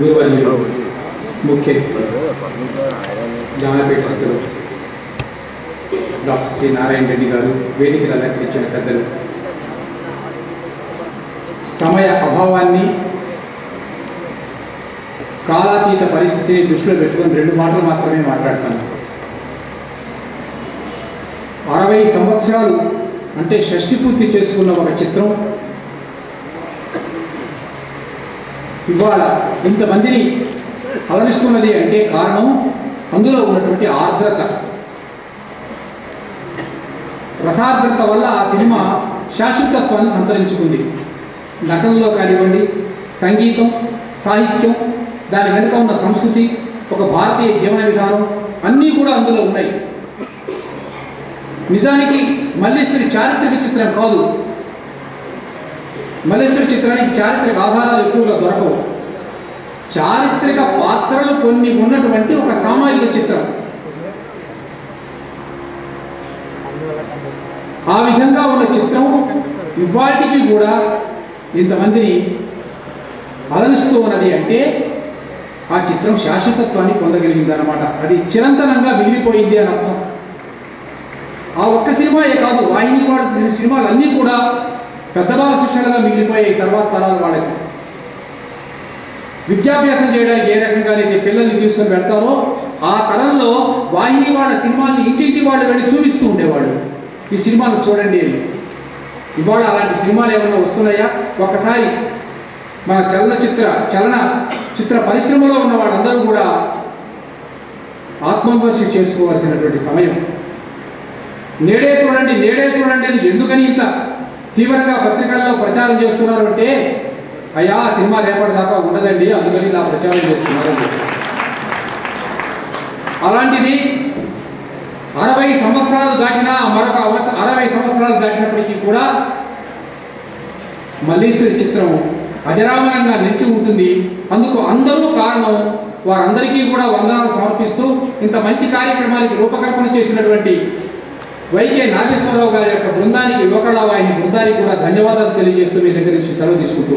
గురువర్యులు ముఖ్య జ్ఞానపీఠస్థులు doctor C Narayana Reddy గారు వేదికలు అలంకరించిన పెద్దలు. సమయ అభావాన్ని కాలాతీత పరిస్థితిని దృష్టిలో పెట్టుకొని రెండు మాటలు మాత్రమే మాట్లాడతాను. అరవై సంవత్సరాలు అంటే షష్టి పూర్తి చేసుకున్న ఒక చిత్రం ఇవాళ ఇంతమందిని అలరిస్తున్నది అంటే కారణం అందులో ఉన్నటువంటి ఆర్ద్రత. రసార్ద్రత వల్ల ఆ సినిమా శాశ్వతత్వాన్ని సంతరించుకుంది. నటనలో కానివ్వండి సంగీతం సాహిత్యం దాని వెనుక ఉన్న సంస్కృతి ఒక భారతీయ జీవన విధానం అన్నీ కూడా అందులో ఉన్నాయి. నిజానికి మల్లేశ్వరి చారిత్రక చిత్రం కాదు మల్లేశ్వరి చిత్రానికి చారిత్రక ఆధారాలు ఎక్కువగా దొరకవు. చారిత్రక పాత్రలు కొన్ని ఉన్నటువంటి ఒక సామాజిక చిత్రం. ఆ విధంగా ఉన్న చిత్రం ఇవాటికి కూడా ఇంతమందిని అలరిస్తూ ఉన్నది అంటే ఆ చిత్రం శాశ్వతత్వాన్ని పొందగలిగింది అనమాట అది చిరంతనంగా మిగిలిపోయింది అని అర్థం. ఆ ఒక్క సినిమాయే కాదు వాహిని వాడుతున్న సినిమాలన్నీ కూడా పెద్దవాళ్ళ శిక్షణగా మిగిలిపోయాయి తర్వాత తరాలు వాళ్ళకి. విద్యాభ్యాసం చేయడానికి ఏ రకంగా అయితే పిల్లల్ని తీసుకొని పెడతారో ఆ తరంలో వాహిని వాళ్ళ సినిమాల్ని ఇంటింటి వాళ్ళు వెళ్ళి చూపిస్తూ ఉండేవాళ్ళు. ఈ సినిమాలు చూడండి ఇవాళ అలాంటి సినిమాలు ఏమైనా వస్తున్నాయా? ఒక్కసారి మన చలనచిత్ర చలన చిత్ర పరిశ్రమలో ఉన్న వాళ్ళందరూ కూడా ఆత్మవిమర్శ చేసుకోవాల్సినటువంటి సమయం. నేడే చూడండి నేడే చూడండి ఎందుకని ఇంత తీవ్రంగా పత్రికల్లో ప్రచారం చేస్తున్నారు అంటే అయ్యా సినిమా రేపటి దాకా ఉండదండి అందుకని ఇలా ప్రచారం చేస్తున్నారు. అలాంటిది అరవై సంవత్సరాలు దాటినా మరొక అరవై సంవత్సరాలు దాటినప్పటికీ కూడా మల్లీశ్వరి చిత్రం అజరామరంగా నిలిచి ఉంటుంది. అందుకు అందరూ కారణం వారందరికీ కూడా వందనాలు సమర్పిస్తూ ఇంత మంచి కార్యక్రమానికి రూపకల్పన చేసినటువంటి వైకే నాగేశ్వరరావు గారి యొక్క బృందానికి యువకళా వాహిని బృందానికి కూడా ధన్యవాదాలు తెలియజేస్తూ మీ దగ్గర నుంచి సెలవు తీసుకుంటూ